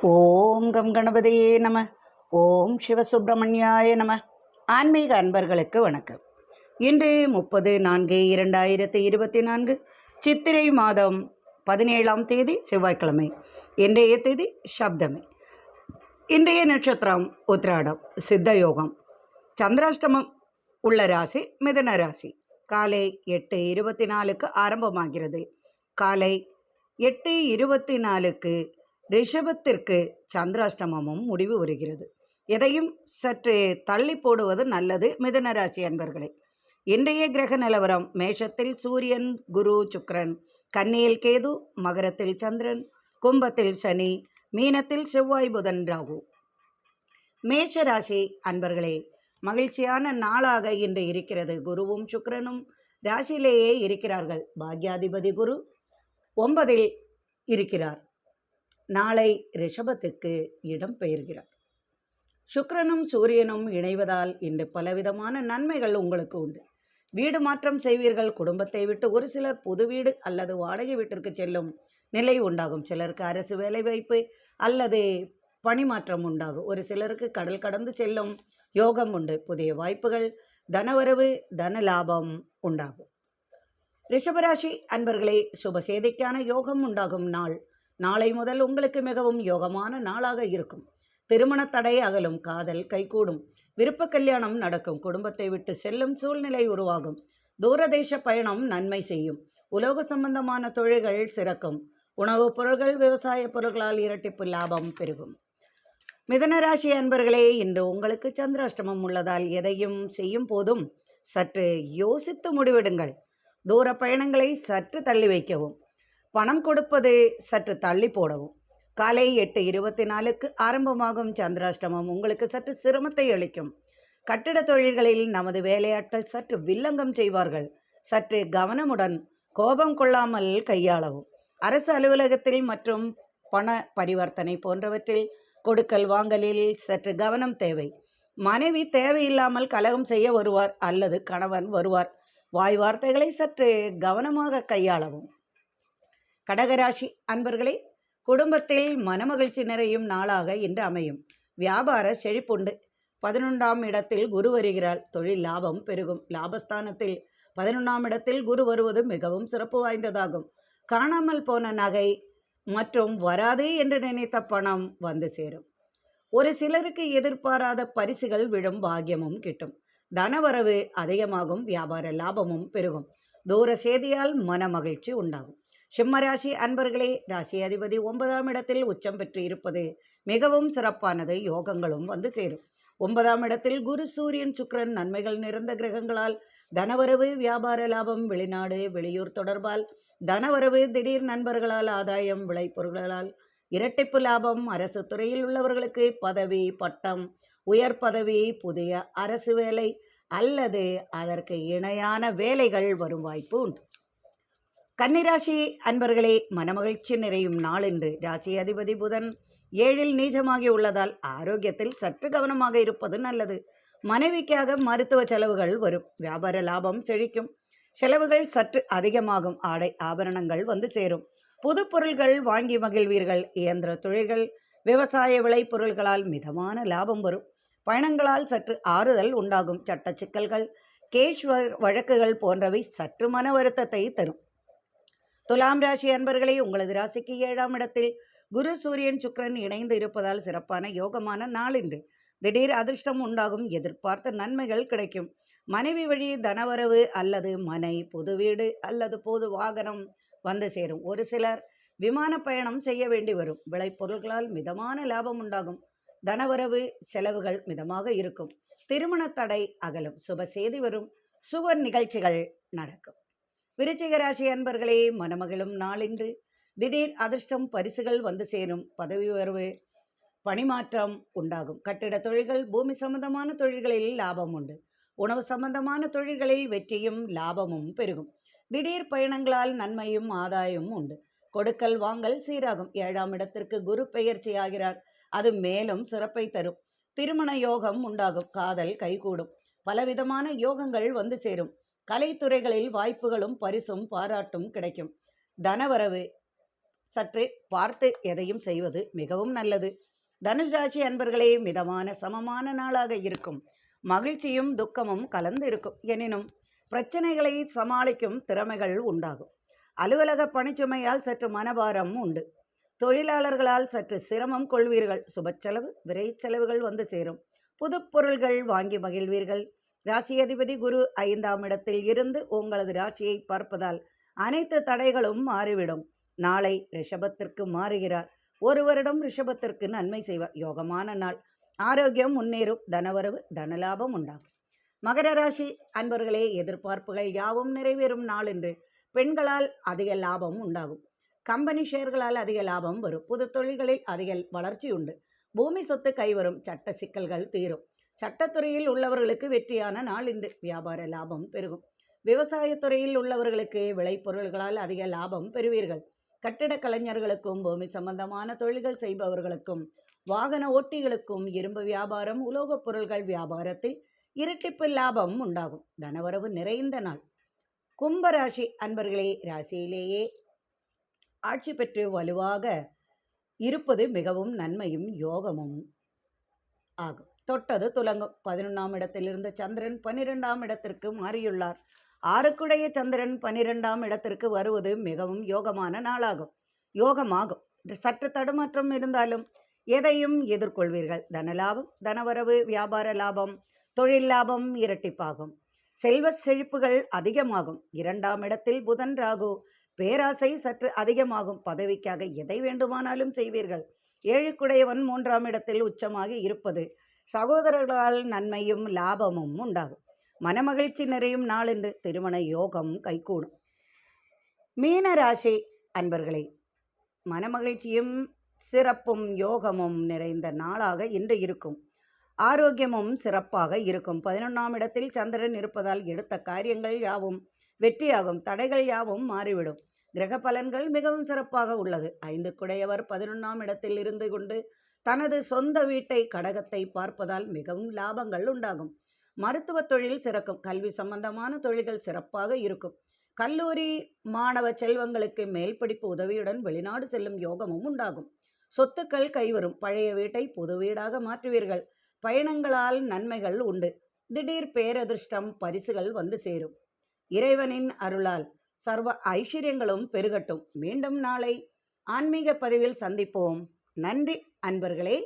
ஓம் come கணபதியே நம. ஓம் சிவசுப்பிரமணியாய நம. ஆன்மீக அன்பர்களுக்கு வணக்கம். இன்று முப்பது நான்கு இரண்டாயிரத்தி இருபத்தி நான்கு சித்திரை மாதம் பதினேழாம் தேதி செவ்வாய்க்கிழமை. இன்றைய தேதி சப்தமி. இன்றைய நட்சத்திரம் உத்ராடம் சித்த யோகம். சந்திராஷ்டமம் உள்ள ராசி மிதன ராசி. காலை எட்டு இருபத்தி நாலுக்கு ஆரம்பமாகிறது. காலை எட்டு இருபத்தி நாலுக்கு ரிஷபத்திற்கு சந்திராஷ்டமமும் முடிவு வருகிறது. எதையும் சற்று தள்ளி போடுவது நல்லது மிதுன ராசி அன்பர்களே. இன்றைய கிரக நிலவரம் மேஷத்தில் சூரியன் குரு சுக்ரன் கன்னியில் கேது மகரத்தில் சந்திரன் கும்பத்தில் சனி மீனத்தில் செவ்வாய் புதன் ராகு. மேஷ ராசி அன்பர்களே மகிழ்ச்சியான நாளாக இன்று இருக்கிறது. குருவும் சுக்ரனும் ராசியிலேயே இருக்கிறார்கள். பாக்யாதிபதி குரு ஒன்பதில் இருக்கிறார். நாளை ரிஷபத்துக்கு இடம் பெயர்கிறார். சுக்கரனும் சூரியனும் இணைவதால் இன்று பலவிதமான நன்மைகள் உங்களுக்கு உண்டு. வீடு மாற்றம் செய்வீர்கள். குடும்பத்தை விட்டு ஒரு சிலர் புது வீடு அல்லது வாடகை வீட்டிற்கு செல்லும் நிலை உண்டாகும். சிலருக்கு அரசு வேலைவாய்ப்பு அல்லது பணிமாற்றம் உண்டாகும். ஒரு சிலருக்கு கடல் கடந்து செல்லும் யோகம் உண்டு. புதிய வாய்ப்புகள் தனவரவு தன லாபம் உண்டாகும். ரிஷபராசி அன்பர்களே சுப சேதைக்கான யோகம் உண்டாகும் நாள் நாளை முதல் உங்களுக்கு மிகவும் யோகமான நாளாக இருக்கும். திருமண தடை அகலும் காதல் கைகூடும். விருப்ப கல்யாணம் நடக்கும். குடும்பத்தை விட்டு செல்லும் சூழ்நிலை உருவாகும். தூரதேச பயணம் நன்மை செய்யும். உலோக சம்பந்தமான தொழில்கள் சிறக்கும். உணவுப் பொருள்கள் விவசாய பொருட்களால் இரட்டிப்பு லாபம் பெருகும். மிதனராசி அன்பர்களே இன்று உங்களுக்கு சந்திராஷ்டமம் உள்ளதால் எதையும் செய்யும் போதும் சற்று யோசித்து முடிவெடுங்கள். தூர பயணங்களை சற்று தள்ளி வைக்கவும். பணம் கொடுப்பது சற்று தள்ளி போடவும். காலை எட்டு இருபத்தி நாலுக்கு ஆரம்பமாகும் சந்திராஷ்டமம் உங்களுக்கு சற்று சிரமத்தை அளிக்கும். கட்டிட தொழில்களில் நமது வேலையாட்கள் சற்று வில்லங்கம் செய்வார்கள். சற்று கவனமுடன் கோபம் கொள்ளாமல் கையாளவும். அரசு அலுவலகத்தில் மற்றும் பண பரிவர்த்தனை போன்றவற்றில் கொடுக்கல் வாங்கலில் சற்று கவனம் தேவை. மனைவி தேவையில்லாமல் கலகம் செய்ய வருவார் அல்லது கணவன் வருவார். வாய் வார்த்தைகளை சற்று கவனமாக கையாளவும். கடகராசி அன்பர்களே குடும்பத்தில் மனமகிழ்ச்சி நிறையும் நாளாக இன்று அமையும். வியாபார செழிப்புண்டு. பதினொன்றாம் இடத்தில் குரு வருகிறார். தொழில் லாபம் பெருகும். லாபஸ்தானத்தில் பதினொன்றாம் இடத்தில் குரு வருவது மிகவும் சிறப்பு வாய்ந்ததாகும். காணாமல் போன நகை மற்றும் வராது என்று நினைத்த பணம் வந்து சேரும். ஒரு சிலருக்கு எதிர்பாராத பரிசுகள் விழும் பாக்கியமும் கிட்டும். தனவரவு அதிகமாகும். வியாபார லாபமும் பெருகும். தூர செய்தியால் மன மகிழ்ச்சி உண்டாகும். சிம்மராசி அன்பர்களே ராசி அதிபதி ஒன்பதாம் இடத்தில் உச்சம் பெற்று இருப்பது மிகவும் சிறப்பானது. யோகங்களும் வந்து சேரும். ஒன்பதாம் இடத்தில் குரு சூரியன் சுக்ரன் நன்மைகள் நிறைந்த கிரகங்களால் தனவரவு வியாபார லாபம் வெளிநாடு வெளியூர் தொடர்பால் தனவரவு திடீர் நண்பர்களால் ஆதாயம் விளைபொருள்களால் இரட்டிப்பு லாபம் அரசு துறையில் உள்ளவர்களுக்கு பதவி பட்டம் உயர் பதவி புதிய அரசு வேலை அல்லது அதற்கு இணையான வேலைகள் வரும் வாய்ப்பு உண்டு. கன்னிராசி அன்பர்களே மனமகிழ்ச்சி நிறையும் நாள் என்று ராசி அதிபதி புதன் ஏழில் நீச்சமாகி உள்ளதால் ஆரோக்கியத்தில் சற்று கவனமாக இருப்பது நல்லது. மனைவிக்காக மருத்துவ செலவுகள் வரும். வியாபார லாபம் செழிக்கும். செலவுகள் சற்று அதிகமாகும். ஆடை ஆபரணங்கள் வந்து சேரும். புது பொருள்கள் வாங்கி மகிழ்வீர்கள். இயந்திர தொழில்கள் விவசாய விளைபொருள்களால் மிதமான லாபம் வரும். பயணங்களால் சற்று ஆறுதல் உண்டாகும். சட்ட சிக்கல்கள் கேஷ் வழக்குகள் போன்றவை சற்று மன வருத்தத்தை தரும். துலாம் ராசி அன்பர்களே உங்களது ராசிக்கு ஏழாம் இடத்தில் குரு சூரியன் சுக்கரன் இணைந்து இருப்பதால் சிறப்பான யோகமான நாள் இன்று. திடீர் அதிர்ஷ்டம் உண்டாகும் எதிர்பார்த்த நன்மைகள் கிடைக்கும். மனைவி வழி தனவரவு அல்லது மனை புது வீடு அல்லது பொது வாகனம் வந்து சேரும். ஒரு சிலர் விமான பயணம் செய்ய வேண்டி வரும். விளைபொருள்களால் மிதமான லாபம் உண்டாகும். தனவரவு செலவுகள் மிதமாக இருக்கும். திருமண தடை அகலும். சுப செய்தி வரும். சுவர் நிகழ்ச்சிகள் நடக்கும். விருச்சிக ராசி அன்பர்களே மனமகிழும் நாளின்று திடீர் அதிர்ஷ்டம் பரிசுகள் வந்து சேரும். பதவி உயர்வு பணிமாற்றம் உண்டாகும். கட்டிட தொழில்கள் பூமி சம்பந்தமான தொழில்களில் லாபம் உண்டு. உணவு சம்பந்தமான தொழில்களில் வெற்றியும் லாபமும் பெருகும். திடீர் பயணங்களால் நன்மையும் ஆதாயமும் உண்டு. கொடுக்கல் வாங்கல் சீராகும். ஏழாம் இடத்திற்கு குரு பெயர்ச்சி ஆகிறார். அது மேலும் சிறப்பை தரும். திருமண யோகம் உண்டாகும். காதல் கைகூடும். பலவிதமான யோகங்கள் வந்து சேரும். கலைத்துறைகளில் வாய்ப்புகளும் பரிசும் பாராட்டும் கிடைக்கும். தனவரவு சற்று பார்த்து எதையும் செய்வது மிகவும் நல்லது. தனுஷ் ராசி அன்பர்களே மிதமான சமமான நாளாக இருக்கும். மகிழ்ச்சியும் துக்கமும் கலந்து இருக்கும். எனினும் பிரச்சனைகளை சமாளிக்கும் திறமைகள் உண்டாகும். அலுவலக பணிச்சுமையால் சற்று மனபாரம் உண்டு. தொழிலாளர்களால் சற்று சிரமம் கொள்வீர்கள். சுபச்செலவு விரைச்செலவுகள் வந்து சேரும். புது பொருள்கள் வாங்கி மகிழ்வீர்கள். ராசி அதிபதி குரு ஐந்தாம் இடத்தில் இருந்து உங்களது ராசியை பார்ப்பதால் அனைத்து தடைகளும் மாறிவிடும். நாளை ரிஷபத்திற்கு மாறுகிறார். ஒரு வருடம் ரிஷபத்திற்கு நன்மை செய்வார் யோகமான நாள். ஆரோக்கியம் முன்னேறும் தனவரவு தனலாபம் உண்டாகும். மகர ராசி அன்பர்களே எதிர்பார்ப்புகள் யாவும் நிறைவேறும் நாள் என்று பெண்களால் அதிக லாபம் உண்டாகும். கம்பெனி ஷேர்களால் அதிக லாபம் வரும். புது தொழில்களில் அதிக வளர்ச்சி உண்டு பூமி சொத்து கைவரும். சட்ட சிக்கல்கள் தீரும். சட்டத்துறையில் உள்ளவர்களுக்கு வெற்றியான நாள் இன்று வியாபார லாபம் பெருகும். விவசாயத்துறையில் உள்ளவர்களுக்கு விளைபொருள்களால் அதிக லாபம் பெறுவீர்கள். கட்டிடக் கலைஞர்களுக்கும் பூமி சம்பந்தமான தொழில்கள் செய்பவர்களுக்கும் வாகன ஓட்டிகளுக்கும் இரும்பு வியாபாரம் உலோகப் பொருள்கள் வியாபாரத்தில் இரட்டிப்பு லாபம் உண்டாகும். தனவரவு நிறைந்த நாள். கும்பராசி அன்பர்களே ராசியிலேயே ஆட்சி பெற்று வலுவாக இருப்பது மிகவும் நன்மையும் யோகமும் ஆகும். தொட்டது துலங்கும். பதினொன்றாம் இடத்தில் இருந்த சந்திரன் பன்னிரெண்டாம் இடத்திற்கு மாறியுள்ளார். ஆறுக்குடைய சந்திரன் பன்னிரெண்டாம் இடத்திற்கு வருவது மிகவும் யோகமான நாளாகும். யோகமாகும். சற்று தடுமாற்றம் இருந்தாலும் எதையும் எதிர்கொள்வீர்கள். தனலாபம் தனவரவு வியாபார லாபம் தொழில் லாபம் இரட்டிப்பாகும். செல்வ செழிப்புகள் அதிகமாகும். இரண்டாம் இடத்தில் புதன் ராகு. பேராசை சற்று அதிகமாகும். பதவிக்காக எதை வேண்டுமானாலும் செய்வீர்கள். ஏழுக்குடையவன் மூன்றாம் இடத்தில் உச்சமாகி இருப்பது சகோதரர்களால் நன்மையும் லாபமும் உண்டாகும். மனமகிழ்ச்சி நிறையும் நாளென்று திருமண யோகம் கைகூடும். மீன ராசி அன்பர்களே மனமகிழ்ச்சியும் சிறப்பும் யோகமும் நிறைந்த நாளாக இன்று இருக்கும். ஆரோக்கியமும் சிறப்பாக இருக்கும். பதினொன்றாம் இடத்தில் சந்திரன் இருப்பதால் எடுத்த காரியங்கள் யாவும் வெற்றியாகும் தடைகள் யாவும் மாறிவிடும். கிரக பலன்கள் மிகவும் சிறப்பாக உள்ளது. ஐந்து குடையவர் பதினொன்றாம் இடத்தில் இருந்து கொண்டு தனது சொந்த வீட்டை கடகத்தை பார்ப்பதால் மிகவும் லாபங்கள் உண்டாகும். மருத்துவ தொழில் சிறக்கும். கல்வி சம்பந்தமான தொழில்கள் சிறப்பாக இருக்கும். கல்லூரி மாணவ செல்வங்களுக்கு மேல் படிப்பு உதவியுடன் வெளிநாடு செல்லும் யோகமும் உண்டாகும். சொத்துக்கள் கைவரும். பழைய வீட்டை புது வீடாக மாற்றுவீர்கள். பயணங்களால் நன்மைகள் உண்டு. திடீர் பேரதிர்ஷ்டம் பரிசுகள் வந்து சேரும். இறைவனின் அருளால் சர்வ ஐஸ்வர்யங்களும் பெருகட்டும். மீண்டும் நாளை ஆன்மீக பதிவில் சந்திப்போம். நன்றி. அன்பர்களே